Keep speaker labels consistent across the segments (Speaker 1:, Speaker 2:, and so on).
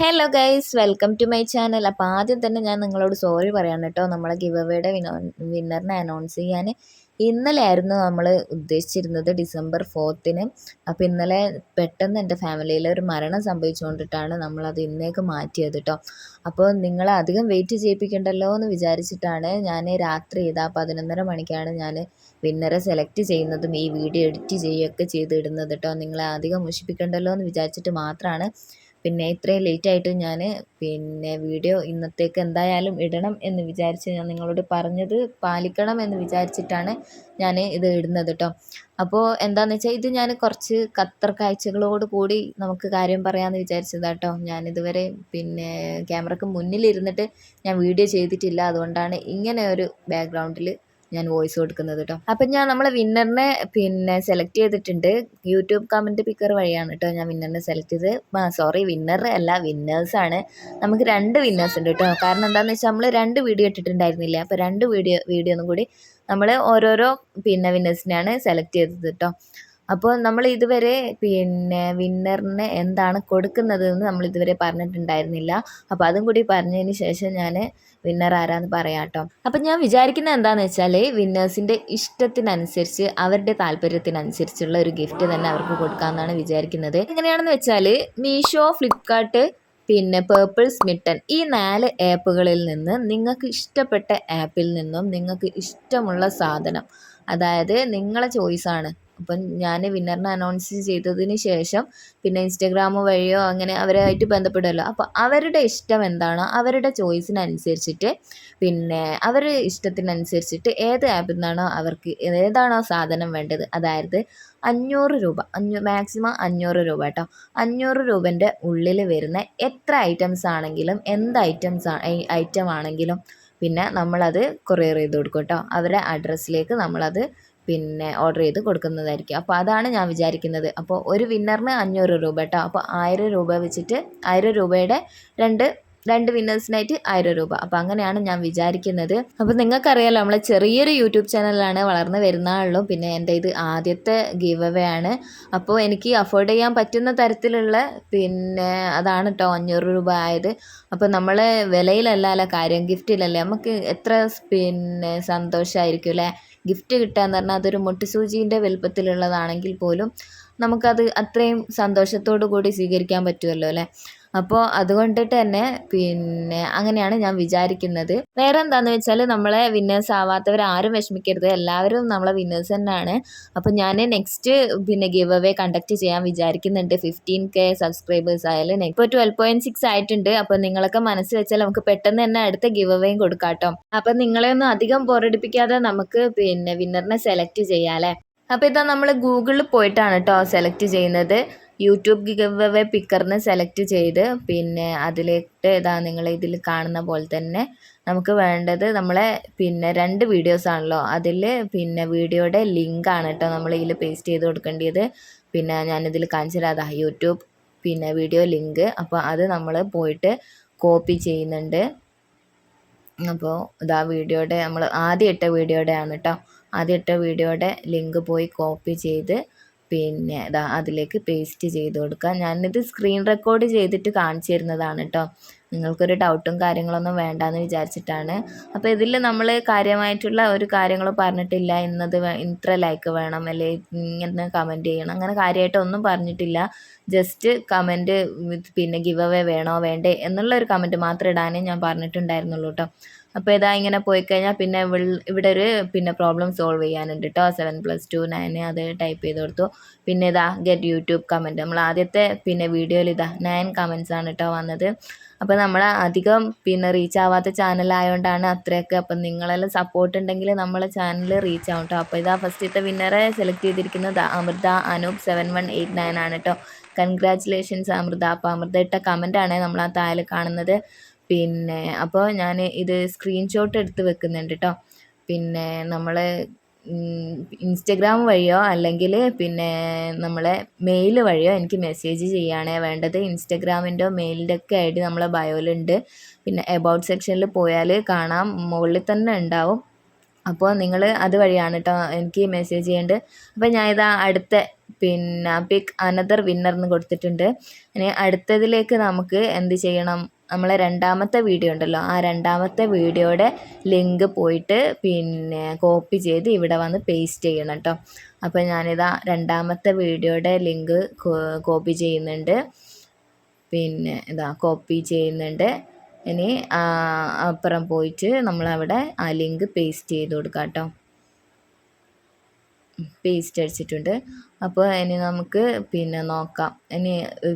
Speaker 1: Hello guys welcome to my channel അപ്പോൾ ആദ്യം തന്നെ ഞാൻ നിങ്ങളോട് സോറി പറയാണ് കേട്ടോ. നമ്മളെ ഗിവ് അവയുടെ വിനോ വിന്നറിനെ അനൗൺസ് ചെയ്യാൻ. ഇന്നലെ ആയിരുന്നു നമ്മൾ ഉദ്ദേശിച്ചിരുന്നത് ഡിസംബർ ഫോർത്തിന് അപ്പോൾ ഇന്നലെ പെട്ടെന്ന് എന്റെ ഫാമിലിയിൽ ഒരു മരണം സംഭവിച്ചുകൊണ്ടിട്ടാണ് നമ്മളത് ഇന്നേക്ക് മാറ്റിയത് കേട്ടോ. അപ്പോൾ നിങ്ങളെ അധികം വെയിറ്റ് ചെയ്യിപ്പിക്കണ്ടല്ലോ എന്ന് വിചാരിച്ചിട്ടാണ് ഞാൻ രാത്രി ഇതാ പതിനൊന്നര മണിക്കാണ് ഞാൻ വിന്നറെ സെലക്ട് ചെയ്യുന്നതും ഈ വീഡിയോ എഡിറ്റ് ചെയ്യുകയൊക്കെ ചെയ്തിടുന്നത് കേട്ടോ. നിങ്ങളെ അധികം മുഷിപ്പിക്കണ്ടല്ലോ എന്ന് വിചാരിച്ചിട്ട് മാത്രമാണ് പിന്നെ ഇത്രയും ലേറ്റായിട്ട് ഞാൻ പിന്നെ വീഡിയോ ഇന്നത്തേക്ക് എന്തായാലും ഇടണം എന്ന് വിചാരിച്ച് ഞാൻ നിങ്ങളോട് പറഞ്ഞത് പാലിക്കണം എന്ന് വിചാരിച്ചിട്ടാണ് ഞാൻ ഇത് ഇടുന്നത് കേട്ടോ അപ്പോൾ എന്താണെന്ന് വെച്ചാൽ ഇത് ഞാൻ കുറച്ച് ഖത്തർ കാഴ്ചകളോട് കൂടി നമുക്ക് കാര്യം പറയാമെന്ന് വിചാരിച്ചതാണ് കേട്ടോ ഞാനിതുവരെ പിന്നെ ക്യാമറയ്ക്ക് മുന്നിലിരുന്നിട്ട് ഞാൻ വീഡിയോ ചെയ്തിട്ടില്ല. അതുകൊണ്ടാണ് ഇങ്ങനെ ഒരു ബാക്ക്ഗ്രൗണ്ടിൽ ഞാൻ വോയിസ് കൊടുക്കുന്നത് കേട്ടോ അപ്പം ഞാൻ നമ്മളെ വിന്നറിനെ പിന്നെ സെലക്ട് ചെയ്തിട്ടുണ്ട്. യൂട്യൂബ് കമന്റ് പിക്കർ വഴിയാണ് കേട്ടോ ഞാൻ വിന്നറിനെ സെലക്ട് ചെയ്ത് സോറി വിന്നർ അല്ല വിന്നേഴ്സാണ് നമുക്ക് രണ്ട് വിന്നേഴ്സ് ഉണ്ട് കേട്ടോ കാരണം എന്താണെന്ന് വെച്ചാൽ നമ്മൾ രണ്ട് വീഡിയോ ഇട്ടിട്ടുണ്ടായിരുന്നില്ല. അപ്പോൾ രണ്ട് വീഡിയോ വീഡിയോ ഒന്നും കൂടി നമ്മൾ ഓരോരോ പിന്നെ വിന്നേഴ്സിനെയാണ് സെലക്ട് ചെയ്തത് കേട്ടോ അപ്പോൾ നമ്മൾ ഇതുവരെ പിന്നെ വിന്നറിന് എന്താണ് കൊടുക്കുന്നത് എന്ന് നമ്മൾ ഇതുവരെ പറഞ്ഞിട്ടുണ്ടായിരുന്നില്ല. അപ്പോൾ അതും കൂടി പറഞ്ഞതിന് ശേഷം ഞാൻ വിന്നർ ആരാന്ന് പറയാം കേട്ടോ. അപ്പം ഞാൻ വിചാരിക്കുന്നത് എന്താണെന്ന് വെച്ചാൽ വിന്നേഴ്സിന്റെ ഇഷ്ടത്തിനനുസരിച്ച് അവരുടെ താല്പര്യത്തിനനുസരിച്ചുള്ള ഒരു ഗിഫ്റ്റ് തന്നെ അവർക്ക് കൊടുക്കാമെന്നാണ് വിചാരിക്കുന്നത്. എങ്ങനെയാണെന്ന് വെച്ചാൽ മീഷോ ഫ്ലിപ്കാർട്ട് പിന്നെ പേർപ്പിൾ സ്മിട്ടൺ ഈ നാല് ആപ്പുകളിൽ നിന്ന് നിങ്ങൾക്ക് ഇഷ്ടപ്പെട്ട ആപ്പിൽ നിന്നും നിങ്ങൾക്ക് ഇഷ്ടമുള്ള സാധനം അതായത് നിങ്ങളെ ചോയ്സാണ് അപ്പം ഞാൻ വിന്നറിനെ അനൗൺസ് ചെയ്തതിന് ശേഷം പിന്നെ ഇൻസ്റ്റഗ്രാം വഴിയോ അങ്ങനെ അവരുമായിട്ട് ബന്ധപ്പെടുമല്ലോ അപ്പോൾ അവരുടെ ഇഷ്ടം എന്താണോ? അവരുടെ ചോയ്സിനനുസരിച്ചിട്ട് പിന്നെ അവരുടെ ഇഷ്ടത്തിനനുസരിച്ചിട്ട് ഏത് ആപ്പിൽ നിന്നാണോ അവർക്ക് ഏതാണോ സാധനം വേണ്ടത്? അതായത് അഞ്ഞൂറ് രൂപ അഞ്ഞൂ മാക്സിമം അഞ്ഞൂറ് രൂപ കേട്ടോ അഞ്ഞൂറ് രൂപന്റെ ഉള്ളിൽ വരുന്ന എത്ര ഐറ്റംസ് ആണെങ്കിലും എന്ത് ഐറ്റംസ് ഐറ്റം ആണെങ്കിലും പിന്നെ നമ്മളത് കൊറിയർ ചെയ്ത് കൊടുക്കും കേട്ടോ അവരുടെ അഡ്രസ്സിലേക്ക് നമ്മളത് പിന്നെ ഓർഡർ ചെയ്ത് കൊടുക്കുന്നതായിരിക്കും. അപ്പോൾ അതാണ് ഞാൻ വിചാരിക്കുന്നത്. അപ്പോൾ ഒരു വിന്നറിന് അഞ്ഞൂറ് രൂപ കേട്ടോ അപ്പോൾ ആയിരം രൂപ വെച്ചിട്ട് ആയിരം രൂപയുടെ രണ്ട് രണ്ട് വിന്നേഴ്സിനായിട്ട് ആയിരം രൂപ. അപ്പം അങ്ങനെയാണ് ഞാൻ വിചാരിക്കുന്നത്. അപ്പോൾ നിങ്ങൾക്കറിയാലോ നമ്മളെ ചെറിയൊരു യൂട്യൂബ് ചാനലാണ് വളർന്നു വരുന്നതാണല്ലോ പിന്നെ എന്റെ ഇത് ആദ്യത്തെ ഗീവ് അവേ ആണ്. അപ്പോൾ എനിക്ക് അഫോർഡ് ചെയ്യാൻ പറ്റുന്ന തരത്തിലുള്ള പിന്നെ അതാണ് കേട്ടോ അഞ്ഞൂറ് രൂപ ആയത്. അപ്പോൾ നമ്മൾ വിലയിലല്ല കാര്യം ഗിഫ്റ്റിലല്ലേ നമുക്ക് എത്ര പിന്നെ സന്തോഷമായിരിക്കും അല്ലേ? ഗിഫ്റ്റ് കിട്ടുക എന്ന് പറഞ്ഞാൽ അതൊരു മുട്ടുസൂചീന്റെ വലുപ്പത്തിലുള്ളതാണെങ്കിൽ പോലും നമുക്കത് അത്രയും സന്തോഷത്തോടു കൂടി സ്വീകരിക്കാൻ പറ്റുമല്ലോ അല്ലേ? അപ്പോൾ അതുകൊണ്ടിട്ട് തന്നെ പിന്നെ അങ്ങനെയാണ് ഞാൻ വിചാരിക്കുന്നത്. വേറെ എന്താണെന്ന് വെച്ചാൽ നമ്മളെ വിന്നേഴ്സ് ആവാത്തവർ ആരും വിഷമിക്കരുത്. എല്ലാവരും നമ്മളെ വിന്നേഴ്സ് തന്നെയാണ്. അപ്പോൾ ഞാൻ നെക്സ്റ്റ് പിന്നെ ഗിവ് അവേ കണ്ടക്ട് ചെയ്യാൻ വിചാരിക്കുന്നുണ്ട്. ഫിഫ്റ്റീൻ കെ സബ്സ്ക്രൈബേഴ്സ് ആയാലും ഇപ്പോൾ ട്വൽവ് പോയിന്റ് സിക്സ് ആയിട്ടുണ്ട്. അപ്പോൾ നിങ്ങളൊക്കെ മനസ്സ് വെച്ചാൽ നമുക്ക് പെട്ടെന്ന് തന്നെ അടുത്ത ഗിവ് അവേയും കൊടുക്കാം കേട്ടോ. അപ്പം നിങ്ങളെ ഒന്നും അധികം ബോറടിപ്പിക്കാതെ നമുക്ക് പിന്നെ വിന്നറിനെ സെലക്ട് ചെയ്യാം അല്ലേ? അപ്പോൾ ഇതാ നമ്മൾ ഗൂഗിളിൽ പോയിട്ടാണ് കേട്ടോ സെലക്ട് ചെയ്യുന്നത്. യൂട്യൂബ് ഗിവ് അവേ പിക്കറിന് സെലക്ട് ചെയ്ത് പിന്നെ അതിലേക്ക് ഇതാ നിങ്ങൾ ഇതിൽ കാണുന്ന പോലെ തന്നെ നമുക്ക് വേണ്ടത് നമ്മളെ പിന്നെ രണ്ട് വീഡിയോസ് ആണല്ലോ. അതിൽ പിന്നെ വീഡിയോയുടെ ലിങ്ക് ആണ് കേട്ടോ നമ്മൾ ഇതിൽ പേസ്റ്റ് ചെയ്ത് കൊടുക്കേണ്ടത് പിന്നെ ഞാനിതിൽ കാണിച്ചു യൂട്യൂബ് പിന്നെ വീഡിയോ ലിങ്ക് അപ്പോൾ അത് നമ്മൾ പോയിട്ട് കോപ്പി ചെയ്യുന്നുണ്ട്. അപ്പോൾ ഇതാ വീഡിയോയുടെ നമ്മൾ ആദ്യം ഇട്ട വീഡിയോയുടെ ആണ് കേട്ടോ. ആദ്യം ഇട്ട വീഡിയോയുടെ ലിങ്ക് പോയി കോപ്പി ചെയ്ത് പിന്നെ ഇതാ അതിലേക്ക് പേസ്റ്റ് ചെയ്ത് കൊടുക്കുക ഞാനിത് സ്ക്രീൻ റെക്കോർഡ് ചെയ്തിട്ട് കാണിച്ചു തരുന്നതാണ് കേട്ടോ നിങ്ങൾക്കൊരു ഡൗട്ടും കാര്യങ്ങളൊന്നും വേണ്ടാന്ന് വിചാരിച്ചിട്ടാണ്. അപ്പോൾ ഇതിൽ നമ്മൾ കാര്യമായിട്ടുള്ള ഒരു കാര്യങ്ങളും പറഞ്ഞിട്ടില്ല. ഇന്നത് ഇത്ര ലൈക്ക് വേണം. അല്ലെ ഇങ്ങനെ കമന്റ് ചെയ്യണം. അങ്ങനെ കാര്യമായിട്ടൊന്നും പറഞ്ഞിട്ടില്ല. ജസ്റ്റ് കമന്റ് പിന്നെ ഗിവ് അവേ വേണോ വേണ്ടേ എന്നുള്ള ഒരു കമന്റ് മാത്രം ഇടാനേ ഞാൻ പറഞ്ഞിട്ടുണ്ടായിരുന്നുള്ളൂ കേട്ടോ അപ്പോൾ ഇതാ ഇങ്ങനെ പോയി കഴിഞ്ഞാൽ പിന്നെ ഇവിടെ ഒരു പിന്നെ പ്രോബ്ലം സോൾവ് ചെയ്യാനുണ്ട് കേട്ടോ സെവൻ പ്ലസ് ടു നയൻ അത് ടൈപ്പ് ചെയ്ത് കൊടുത്തു. പിന്നെ ഇതാ ഗെറ്റ് യൂട്യൂബ് കമന്റ് നമ്മൾ ആദ്യത്തെ പിന്നെ വീഡിയോയിൽ ഇതാ നയൻ കമൻസ് ആണ് കേട്ടോ വന്നത്. അപ്പോൾ നമ്മൾ അധികം പിന്നെ റീച്ച് ആവാത്ത ചാനലായതുകൊണ്ടാണ് അത്രയൊക്കെ. അപ്പം നിങ്ങളെല്ലാം സപ്പോർട്ട് ഉണ്ടെങ്കിൽ നമ്മളെ ചാനൽ റീച്ച് ആവും കേട്ടോ അപ്പോൾ ഇതാ ഫസ്റ്റത്തെ വിന്നറെ സെലക്ട് ചെയ്തിരിക്കുന്നത് Amrita Anoop seven one eight nine ആണ് കേട്ടോ കൺഗ്രാറ്റുലേഷൻസ് അമൃത. അപ്പോൾ അമൃത ഇട്ട കമന്റാണ് നമ്മൾ ആ താഴെ കാണുന്നത്. പിന്നെ അപ്പോൾ ഞാൻ ഇത് സ്ക്രീൻഷോട്ട് എടുത്ത് വെക്കുന്നുണ്ട് കേട്ടോ പിന്നെ നമ്മൾ ഇൻസ്റ്റഗ്രാം വഴിയോ അല്ലെങ്കിൽ പിന്നെ നമ്മളെ മെയിൽ വഴിയോ എനിക്ക് മെസ്സേജ് ചെയ്യുകയാണേ വേണ്ടത്. ഇൻസ്റ്റഗ്രാമിന്റെയോ മെയിലിന്റെ ഒക്കെ ഡി നമ്മളെ ബയോയിലുണ്ട് പിന്നെ എബൌട്ട് സെക്ഷനിൽ പോയാൽ കാണാം. മുകളിൽ തന്നെ ഉണ്ടാവും. അപ്പോൾ നിങ്ങൾ അത് വഴിയാണ് കേട്ടോ എനിക്ക് മെസ്സേജ് ചെയ്യേണ്ടത്. അപ്പോൾ ഞാൻ ഇതാ അടുത്ത പിന്നെ പിക്ക് അനദർ വിന്നർ എന്ന് കൊടുത്തിട്ടുണ്ട്. ഇനി അടുത്തതിലേക്ക് നമുക്ക് എന്ത് ചെയ്യണം? നമ്മളെ രണ്ടാമത്തെ വീഡിയോ ഉണ്ടല്ലോ ആ രണ്ടാമത്തെ വീഡിയോയുടെ ലിങ്ക് പോയിട്ട് പിന്നെ കോപ്പി ചെയ്ത് ഇവിടെ വന്ന് പേസ്റ്റ് ചെയ്യണം കേട്ടോ അപ്പോൾ ഞാനിതാ രണ്ടാമത്തെ വീഡിയോയുടെ ലിങ്ക് കോപ്പി ചെയ്യുന്നുണ്ട്. പിന്നെ ഇതാ കോപ്പി ചെയ്യുന്നുണ്ട്. ഇനി അപ്പുറം പോയിട്ട് നമ്മളവിടെ ആ ലിങ്ക് പേസ്റ്റ് ചെയ്ത് കൊടുക്കാം കേട്ടോ പേസ്റ്റ് അടിച്ചിട്ടുണ്ട്. അപ്പോൾ ഇനി നമുക്ക് പിന്നെ നോക്കാം. ഇനി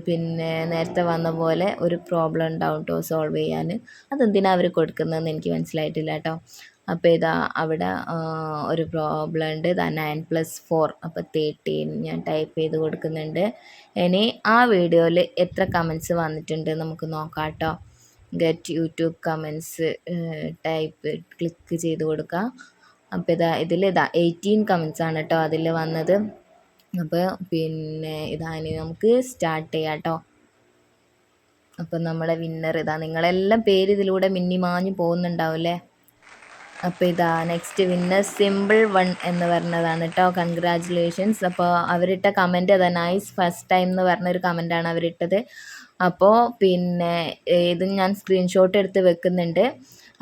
Speaker 1: പിന്നെ നേരത്തെ വന്ന പോലെ ഒരു പ്രോബ്ലം ഉണ്ടാവും കേട്ടോ സോൾവ് ചെയ്യാൻ. അതെന്തിനാണ് അവർ കൊടുക്കുന്നതെന്ന് എനിക്ക് മനസ്സിലായിട്ടില്ല കേട്ടോ അപ്പോൾ ഇതാ അവിടെ ഒരു പ്രോബ്ലം ഉണ്ട്. ഇതാ നയൻ പ്ലസ് ഫോർ അപ്പോൾ തേർട്ടീൻ ഞാൻ ടൈപ്പ് ചെയ്ത് കൊടുക്കുന്നുണ്ട്. ഇനി ആ വീഡിയോയിൽ എത്ര കമൻസ് വന്നിട്ടുണ്ട് നമുക്ക് നോക്കാം കേട്ടോ get YouTube comments type click ചെയ്ത് കൊടുക്കുക അപ്പോൾ ഇതാ ഇതിൽ ഇതാ എയ്റ്റീൻ കമൻസ് ആണ് കേട്ടോ അതിൽ വന്നത്. അപ്പോൾ പിന്നെ ഇതാണ് നമുക്ക് സ്റ്റാർട്ട് ചെയ്യാം കേട്ടോ അപ്പം നമ്മളെ വിന്നർ ഇതാ നിങ്ങളെല്ലാം പേര് ഇതിലൂടെ മിന്നി മാഞ്ഞു പോകുന്നുണ്ടാവില്ലേ അപ്പോൾ ഇതാ നെക്സ്റ്റ് വിന്നർ സിമ്പിൾ വൺ എന്ന് പറഞ്ഞതാണ് കേട്ടോ കൺഗ്രാറ്റുലേഷൻസ് അപ്പോൾ അവരിട്ട കമന്റ് അതാ നൈസ് ഫസ്റ്റ് ടൈം എന്ന് പറഞ്ഞൊരു കമന്റാണ് അവരിട്ടത്. അപ്പോൾ പിന്നെ ഇത് ഞാൻ സ്ക്രീൻഷോട്ട് എടുത്ത് വെക്കുന്നുണ്ട്.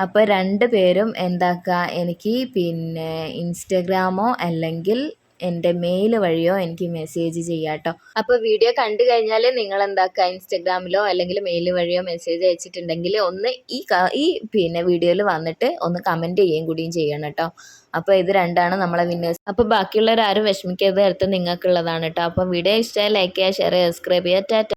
Speaker 1: അപ്പോൾ രണ്ട് പേരും എന്താക്കുക എനിക്ക് പിന്നെ ഇൻസ്റ്റഗ്രാമോ അല്ലെങ്കിൽ എന്റെ മെയിൽ വഴിയോ എനിക്ക് മെസ്സേജ് ചെയ്യാട്ടോ. അപ്പോൾ വീഡിയോ കണ്ടു കഴിഞ്ഞാൽ നിങ്ങൾ എന്താക്കുക ഇൻസ്റ്റഗ്രാമിലോ അല്ലെങ്കിൽ മെയിൽ വഴിയോ മെസ്സേജ് അയച്ചിട്ടുണ്ടെങ്കിൽ ഒന്ന് ഈ ഈ പിന്നെ വീഡിയോയിൽ വന്നിട്ട് ഒന്ന് കമന്റ് ചെയ്യുകയും കൂടിയും ചെയ്യണം കേട്ടോ. അപ്പോൾ ഇത് രണ്ടാണ് നമ്മളെ വിന്നേഴ്സ് അപ്പോൾ ബാക്കിയുള്ളവരാരും വിഷമിക്കരുത് അടുത്ത് നിങ്ങൾക്കുള്ളതാണ് കേട്ടോ. അപ്പോൾ വീഡിയോ ഇഷ്ടമായി ലൈക്ക് ചെയ്യുക ഷെയർ ചെയ്യുക സബ്സ്ക്രൈബ് ചെയ്യുക. ടാറ്റ.